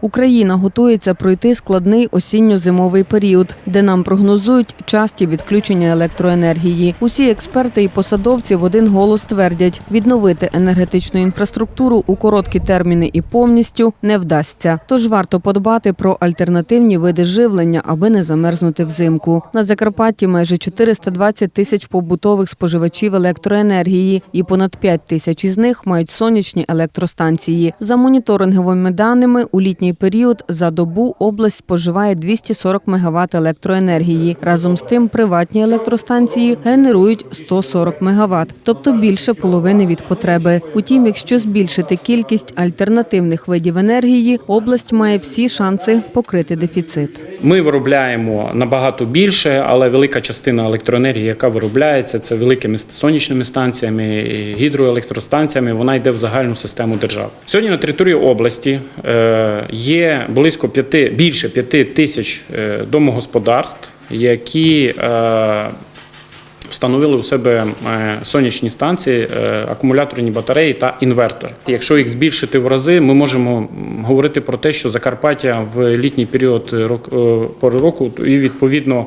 Україна готується пройти складний осінньо-зимовий період, де нам прогнозують часті відключення електроенергії. Усі експерти і посадовці в один голос твердять, відновити енергетичну інфраструктуру у короткі терміни і повністю не вдасться. Тож варто подбати про альтернативні види живлення, аби не замерзнути взимку. На Закарпатті майже 420 тисяч побутових споживачів електроенергії, і понад 5 тисяч із них мають сонячні електростанції. За моніторинговими даними, у літній період за добу область споживає 240 МВт електроенергії. Разом з тим, приватні електростанції генерують 140 МВт, тобто більше половини від потреби. Утім, якщо збільшити кількість альтернативних видів енергії, область має всі шанси покрити дефіцит. Ми виробляємо набагато більше, але велика частина електроенергії, яка виробляється, це великими сонячними станціями, гідроелектростанціями. Вона йде в загальну систему держави. Сьогодні на території області е, є близько п'яти більше п'яти тисяч е, домогосподарств, які е, Встановили у себе е, сонячні станції, е, акумуляторні батареї та інвертори. Якщо їх збільшити в рази, ми можемо говорити про те, що Закарпаття в літній період е, пори року і відповідно,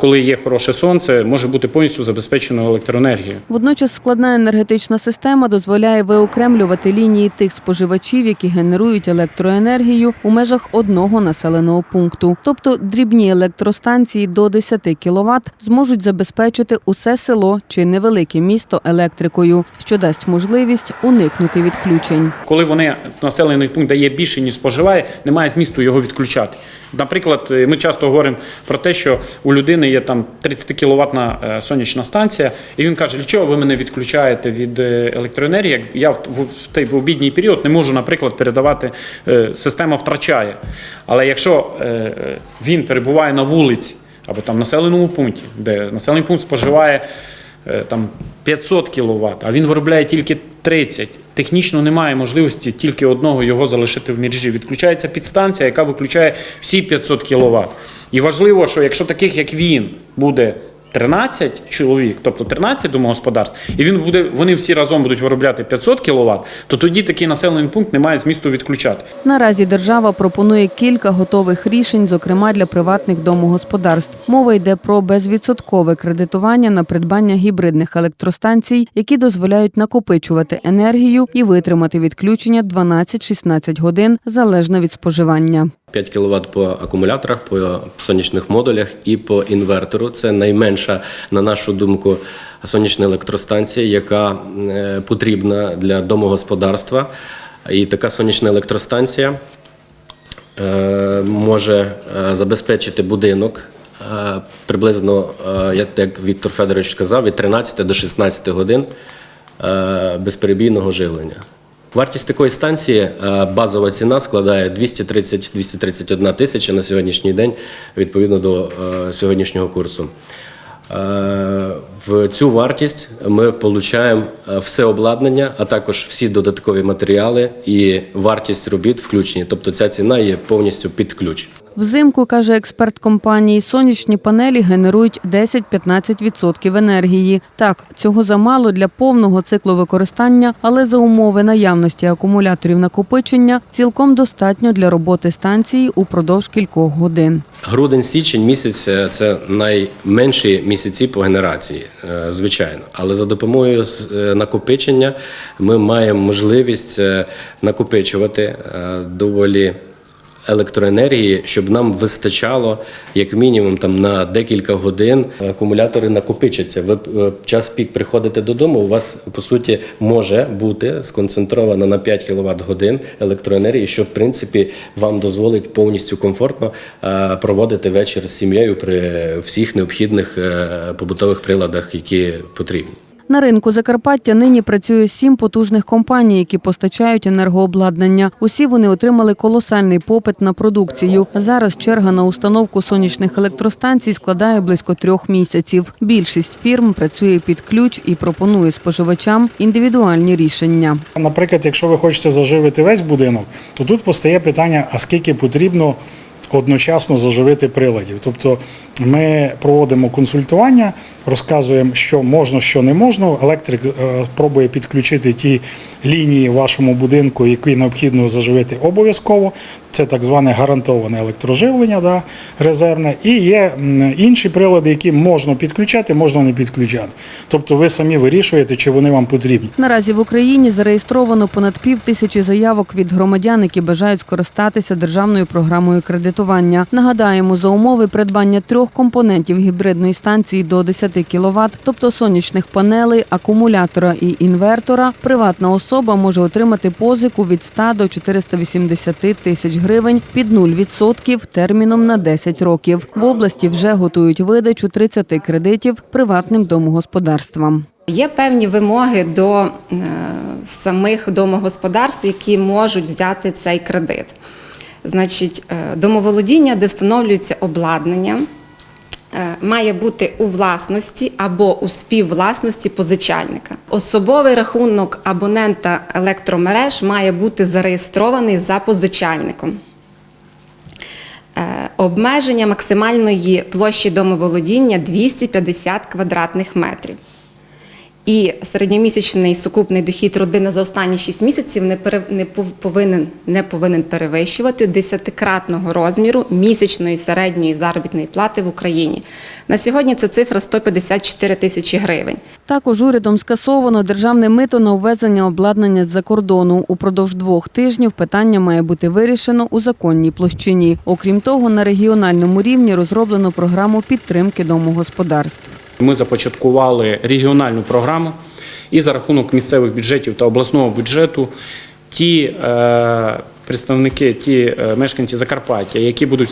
коли є хороше сонце, може бути повністю забезпечено електроенергією. Водночас складна енергетична система дозволяє виокремлювати лінії тих споживачів, які генерують електроенергію у межах одного населеного пункту. Тобто дрібні електростанції до 10 кВт зможуть забезпечити усе село чи невелике місто електрикою, що дасть можливість уникнути відключень. Коли вони населений пункт дає більше, ніж споживає, немає змісту його відключати. Наприклад, е, ми часто говоримо про те, що у людини є там 30 кіловатна е, сонячна станція, і він каже, для чого ви мене відключаєте від е, електроенергії? Я в той обідній період не можу, наприклад, передавати, система втрачає. Але якщо він перебуває на вулиці або там населеному пункті, де населений пункт споживає е, там 500 кВт, а він виробляє тільки 30. Технічно немає можливості тільки одного його залишити в мережі. Відключається підстанція, яка виключає всі 500 кВт. І важливо, що якщо таких як він буде 13 чоловік, тобто 13 домогосподарств, і він буде, вони всі разом будуть виробляти 500 кВт, то тоді такий населений пункт не має змісту відключати. Наразі держава пропонує кілька готових рішень, зокрема для приватних домогосподарств. Мова йде про безвідсоткове кредитування на придбання гібридних електростанцій, які дозволяють накопичувати енергію і витримати відключення 12-16 годин залежно від споживання. 5 кВт по акумуляторах, по сонячних модулях і по інвертору. Це найменша, на нашу думку, сонячна електростанція, яка е, потрібна для домогосподарства. І така сонячна електростанція е, може е, забезпечити будинок приблизно, як, Віктор Федорович сказав, від 13 до 16 годин безперебійного живлення. Вартість такої станції е, базова ціна складає 230-231 тисяча на сьогоднішній день відповідно до е, сьогоднішнього курсу. Е, В цю вартість ми отримуємо все обладнання, а також всі додаткові матеріали і вартість робіт включені. Тобто ця ціна є повністю під ключ. Взимку, каже експерт компанії, сонячні панелі генерують 10-15% енергії. Так, цього замало для повного циклу використання, але за умови наявності акумуляторів накопичення цілком достатньо для роботи станції упродовж кількох годин. Грудень, січень місяць е, це найменші місяці по генерації, е, звичайно. Але за допомогою е, накопичення ми маємо можливість е, накопичувати е, доволі електроенергії, щоб нам вистачало як мінімум там на декілька годин. Акумулятори накопичаться. Ви е, час пік приходите додому. У вас по суті може бути сконцентровано на 5 кВт годин електроенергії, що в принципі вам дозволить повністю комфортно е, проводити вечір з сім'єю при всіх необхідних е, побутових приладах, які потрібні. На ринку Закарпаття нині працює сім потужних компаній, які постачають енергообладнання. Усі вони отримали колосальний попит на продукцію. Зараз черга на установку сонячних електростанцій складає близько трьох місяців. Більшість фірм працює під ключ і пропонує споживачам індивідуальні рішення. Наприклад, якщо ви хочете заживити весь будинок, то тут постає питання, а скільки потрібно одночасно заживити приладів. Тобто ми проводимо консультування розказуємо, що можна, що не можна. Електрик е, пробує підключити ті лінії в вашому будинку, які необхідно заживити обов'язково. Це так зване гарантоване електроживлення, да, резервне. І є інші прилади, які можна підключати, можна не підключати. Тобто ви самі вирішуєте, чи вони вам потрібні. Наразі в Україні зареєстровано понад пів тисячі заявок від громадян, які бажають скористатися державною програмою кредитування. Нагадаємо, за умови придбання трьох компонентів гібридної станції до 10 кВт, тобто сонячних панелей, акумулятора і інвертора, приватна особа може отримати позику від 100 до 480 тисяч гривень під 0% терміном на 10 років. В області вже готують видачу 30 кредитів приватним домогосподарствам. Є певні вимоги до е, самих домогосподарств, які можуть взяти цей кредит. Значить, е, домоволодіння, де встановлюється обладнання, має бути у власності або у співвласності позичальника. Особовий рахунок абонента електромереж має бути зареєстрований за позичальником. Е, Обмеження максимальної площі домоволодіння 250 квадратних метрів. І середньомісячний сукупний дохід родини за останні 6 місяців не, пере, не повинен, не повинен перевищувати десятикратного розміру місячної середньої заробітної плати в Україні. На сьогодні це цифра 154 тисячі гривень. Також урядом скасовано державне мито на ввезення обладнання з-за кордону. Упродовж двох тижнів питання має бути вирішено у законній площині. Окрім того, на регіональному рівні розроблено програму підтримки домогосподарств. Ми започаткували регіональну програму, і за рахунок місцевих бюджетів та обласного бюджету ті е, представники, ті е, мешканці Закарпаття, які будуть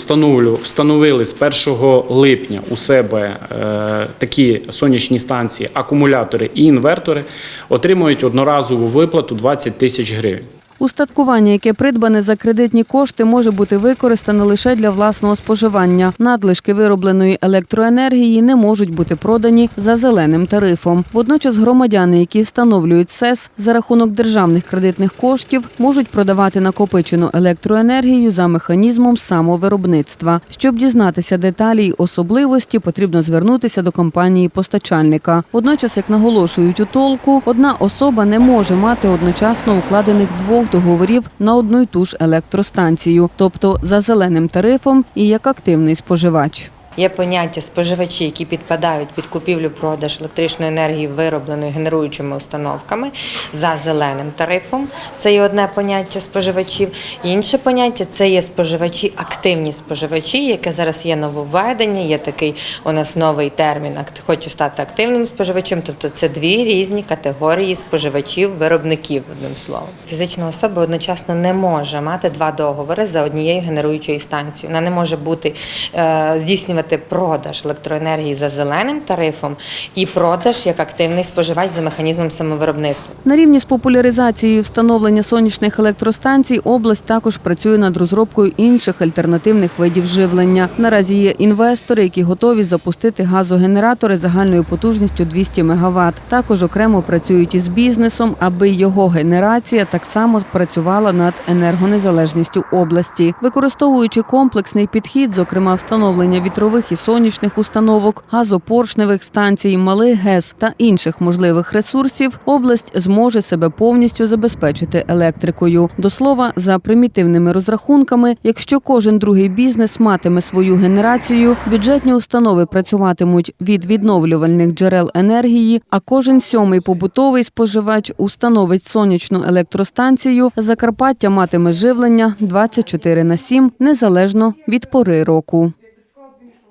встановили з 1 липня у себе е, такі сонячні станції, акумулятори і інвертори, отримують одноразову виплату 20 тисяч гривень. Устаткування, яке придбане за кредитні кошти, може бути використане лише для власного споживання. Надлишки виробленої електроенергії не можуть бути продані за зеленим тарифом. Водночас громадяни, які встановлюють СЕС за рахунок державних кредитних коштів, можуть продавати накопичену електроенергію за механізмом самовиробництва. Щоб дізнатися деталі й особливості, потрібно звернутися до компанії постачальника. Водночас, як наголошують у толку, одна особа не може мати одночасно укладених двох договорів на одну й ту ж електростанцію, тобто за зеленим тарифом і як активний споживач. Є поняття споживачі, які підпадають під купівлю-продаж електричної енергії, виробленої генеруючими установками за зеленим тарифом. Це є одне поняття споживачів. Інше поняття це є споживачі, активні споживачі, яке зараз є нововведення. Є такий у нас новий термін хоче стати активним споживачем. Тобто це дві різні категорії споживачів, виробників, одним словом. Фізична особа одночасно не може мати два договори за однією генеруючою станцією. Вона не може бути е, здійснювати продаж електроенергії за зеленим тарифом і продаж як активний споживач за механізмом самовиробництва. На рівні з популяризацією встановлення сонячних електростанцій область також працює над розробкою інших альтернативних видів живлення. Наразі є інвестори, які готові запустити газогенератори загальною потужністю 200 МВт. Також окремо працюють із бізнесом, аби його генерація так само працювала над енергонезалежністю області, використовуючи комплексний підхід, зокрема встановлення вітрових і сонячних установок, газопоршневих станцій, малих ГЕС та інших можливих ресурсів, область зможе себе повністю забезпечити електрикою. До слова, за примітивними розрахунками, якщо кожен другий бізнес матиме свою генерацію, бюджетні установи працюватимуть від відновлювальних джерел енергії, а кожен сьомий побутовий споживач установить сонячну електростанцію. Закарпаття матиме живлення 24 на 7, незалежно від пори року.